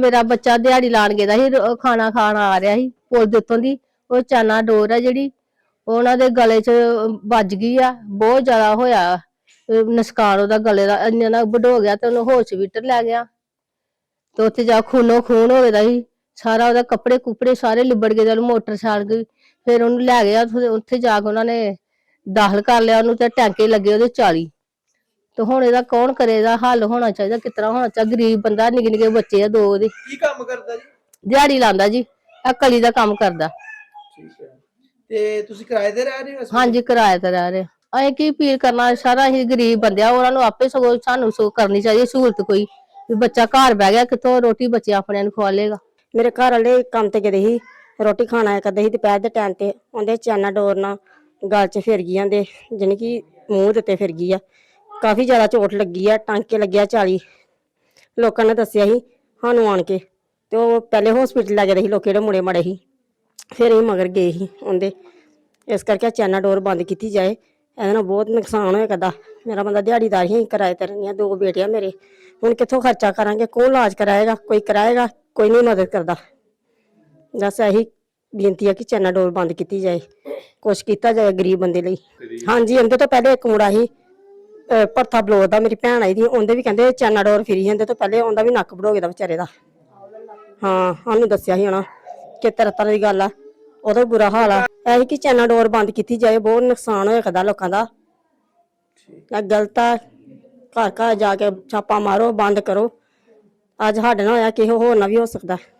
ਮੇਰਾ ਬੱਚਾ ਦਿਹਾੜੀ ਲਾਣ ਗਿਆ ਸੀ, ਰੋ- ਖਾਣਾ ਖਾਣ ਆ ਰਿਹਾ ਸੀ, ਪੁਲ ਦੇ ਉੱਤੋਂ ਦੀ। ਉਹ ਚਾਨਾ ਡੋਰ ਆ ਜਿਹੜੀ, ਉਹਨਾਂ ਦੇ ਗਲੇ 'ਚ ਵੱਜ ਗਈ ਆ, ਬਹੁਤ ਜ਼ਿਆਦਾ ਹੋਇਆ। ਅਹ ਨੁਕਸਾਨ ਉਹਦਾ ਗਲੇ ਦਾ, ਇੰਨਾ ਨਾ ਵਡੋ ਗਿਆ ਤੇ ਉਹਨੂੰ ਹਸਪੀਟਲ ਲੈ ਗਿਆ। ਤੇ ਉੱਥੇ ਜਾ ਖੂਨੋ ਖੂਨ ਹੋ ਗਿਆ ਸੀ, ਸਾਰਾ ਉਹਦਾ ਕੱਪੜੇ ਕੁਪੜੇ ਸਾਰੇ ਲਿਬੜ ਗਏ ਤੇ ਉਹਨੂੰ ਮੋਟਰ ਛਾਲ ਗਈ। ਫਿਰ ਉਹਨੂੰ ਲੈ ਗਿਆ, ਉੱਥੇ- ਉੱਥੇ ਜਾ ਕੇ ਉਹਨਾਂ ਨੇ ਦਾਖਲ ਕਰ ਲਿਆ, ਉਹਨੂੰ ਤੇ ਟੈਂਕੇ ਲੱਗੇ ਉਹਦੇ 40 ਤੇ ਹੁਣ ਇਹਦਾ ਕੌਣ ਕਰੇ? ਇਹਦਾ ਹੱਲ ਹੋਣਾ ਚਾਹੀਦਾ ਕਿਸ ਤਰ੍ਹਾਂ ਹੋਣਾ ਚਾਹੀਦਾ? ਗਰੀਬ ਬੰਦਾ ਨਿੱਕੇ ਨਿੱਕੇ ਬੱਚੇ ਆ ਦੋ ਉਹਦੇ। ਕੀ ਕੰਮ ਕਰਦਾ ਜੀ? ਦਿਹਾੜੀ ਲਾਂਦਾ ਜੀ ਆ ਕਲੀ ਦਾ ਕੰਮ ਕਰਦਾ। ਠੀਕ ਹੈ। ਤੇ ਤੁਸੀਂ ਕਿਰਾਏ ਤੇ ਰਹਿ ਰਹੇ ਹੋ? ਹਾਂਜੀ ਕਿਰਾਏ ਤੇ ਰਹਿ ਰਹੇ ਅਸੀਂ ਕੀ ਅਪੀਲ ਕਰਨਾ? ਸਾਰਾ ਅਸੀਂ ਗਰੀਬ ਬੰਦੇ ਆ ਉਹਨਾਂ ਨੂੰ ਆਪੇ ਸਗੋਂ ਸਾਨੂੰ ਸੋ ਕਰਨੀ ਚਾਹੀਦੀ ਸਹੂਲਤ ਕੋਈ। ਵੀ ਬੱਚਾ ਘਰ ਬਹਿ ਗਿਆ ਕਿੱਥੋਂ ਰੋਟੀ ਬੱਚੇ ਆਪਣਿਆਂ ਨੂੰ ਖਵਾ ਲੇਗਾ ਮੇਰੇ ਘਰ ਵਾਲੇ ਕੰਮ ਤੇ ਗਏ ਸੀ ਰੋਟੀ ਖਾਣਾ ਆਇਆ ਕਰਦੇ ਸੀ ਦੁਪਹਿਰ ਦੇ ਟਾਈਮ ਤੇ ਉਹਦੇ ਚਾਨਾ ਡੋਰ ਨਾਲ ਗਲ 'ਚ ਫਿਰ ਗਈ ਜਾਂਦੇ ਜਾਣੀ ਕਿ ਮੂੰਹ ਦੇ ਉੱਤੇ ਫਿਰ ਗਈ ਆ। ਕਾਫੀ ਜ਼ਿਆਦਾ ਚੋਟ ਲੱਗੀ ਆ ਟਾਂਕੇ ਲੱਗਿਆ 40 ਲੋਕਾਂ ਨੇ ਦੱਸਿਆ ਸੀ ਸਾਨੂੰ ਆਣ ਕੇ। ਤੇ ਉਹ ਪਹਿਲੇ ਹਸਪੀਟਲ ਲੈ ਗਏ ਸੀ ਲੋਕ ਜਿਹੜੇ ਮੁੰਡੇ ਮੜੇ ਸੀ। ਫਿਰ ਇਹ ਮਗਰ ਗਏ ਸੀ ਉਹਦੇ। ਇਸ ਕਰਕੇ ਚਾਨਾ ਡੋਰ ਬੰਦ ਕੀਤੀ ਜਾਏ। ਇਹਦੇ ਨਾਲ ਬਹੁਤ ਨੁਕਸਾਨ ਹੋਇਆ ਕਰਦਾ। ਮੇਰਾ ਬੰਦਾ ਦਿਹਾੜੀਦਾਰ ਹੀ ਕਿਰਾਏ ਤੇ ਰਹਿੰਦੀਆਂ ਦੋ ਬੇਟੀਆਂ ਮੇਰੇ। ਹੁਣ ਕਿੱਥੋਂ ਖਰਚਾ ਕਰਾਂਗੇ? ਕੌਣ ਇਲਾਜ ਕਰਾਏਗਾ? ਕੋਈ ਕਰਾਏਗਾ? ਕੋਈ ਨਹੀਂ ਮਦਦ ਕਰਦਾ। ਬਸ ਇਹੀ ਬੇਨਤੀ ਹੈ ਕਿ ਚੈਨਾ ਡੋਰ ਬੰਦ ਕੀਤੀ ਜਾਏ। ਕੁਛ ਕੀਤਾ ਜਾਏ ਗਰੀਬ ਬੰਦੇ ਲਈ। ਹਾਂਜੀ ਇਹਦੇ ਤੋਂ ਪਹਿਲੇ ਇੱਕ ਮੁੰਡਾ ਸੀ। ਅਹ ਭਰਥਾ ਬਲੋਰ ਦਾ ਮੇਰੀ ਭੈਣ ਆਈ ਦੀ ਉਹਦੇ ਵੀ ਕਹਿੰਦੇ ਚੈਨਾ ਡੋਰ ਫਿਰੀ ਜਾਂਦੇ ਤੋਂ ਪਹਿਲੇ ਉਹਦਾ ਵੀ ਨੱਕ ਵੜੋ ਗਿਆ ਵਿਚਾਰੇ ਦਾ। ਹਾਂ ਸਾਨੂੰ ਦੱਸਿਆ ਸੀ ਉਹਨਾਂ ਕਿ ਤਰ੍ਹਾਂ ਤਰ੍ਹਾਂ ਦੀ ਗੱਲ ਆ ਉਹਦਾ ਵੀ ਬੁਰਾ ਹਾਲ ਆ। ਇਹੀ ਕਿ ਚੈਨਾ ਡੋਰ ਬੰਦ ਕੀਤੀ ਜਾਏ ਬਹੁਤ ਨੁਕਸਾਨ ਹੋਇਆ ਕਰਦਾ ਲੋਕਾਂ ਦਾ। ਇਹ ਗਲਤ ਆ ਘਰ ਘਰ ਜਾ ਕੇ ਛਾਪਾ ਮਾਰੋ ਬੰਦ ਕਰੋ। ਅੱਜ ਸਾਡੇ ਨਾਲ ਹੋਇਆ ਕਿਸੇ ਹੋਰ ਨਾਲ ਵੀ ਹੋ ਸਕਦਾ।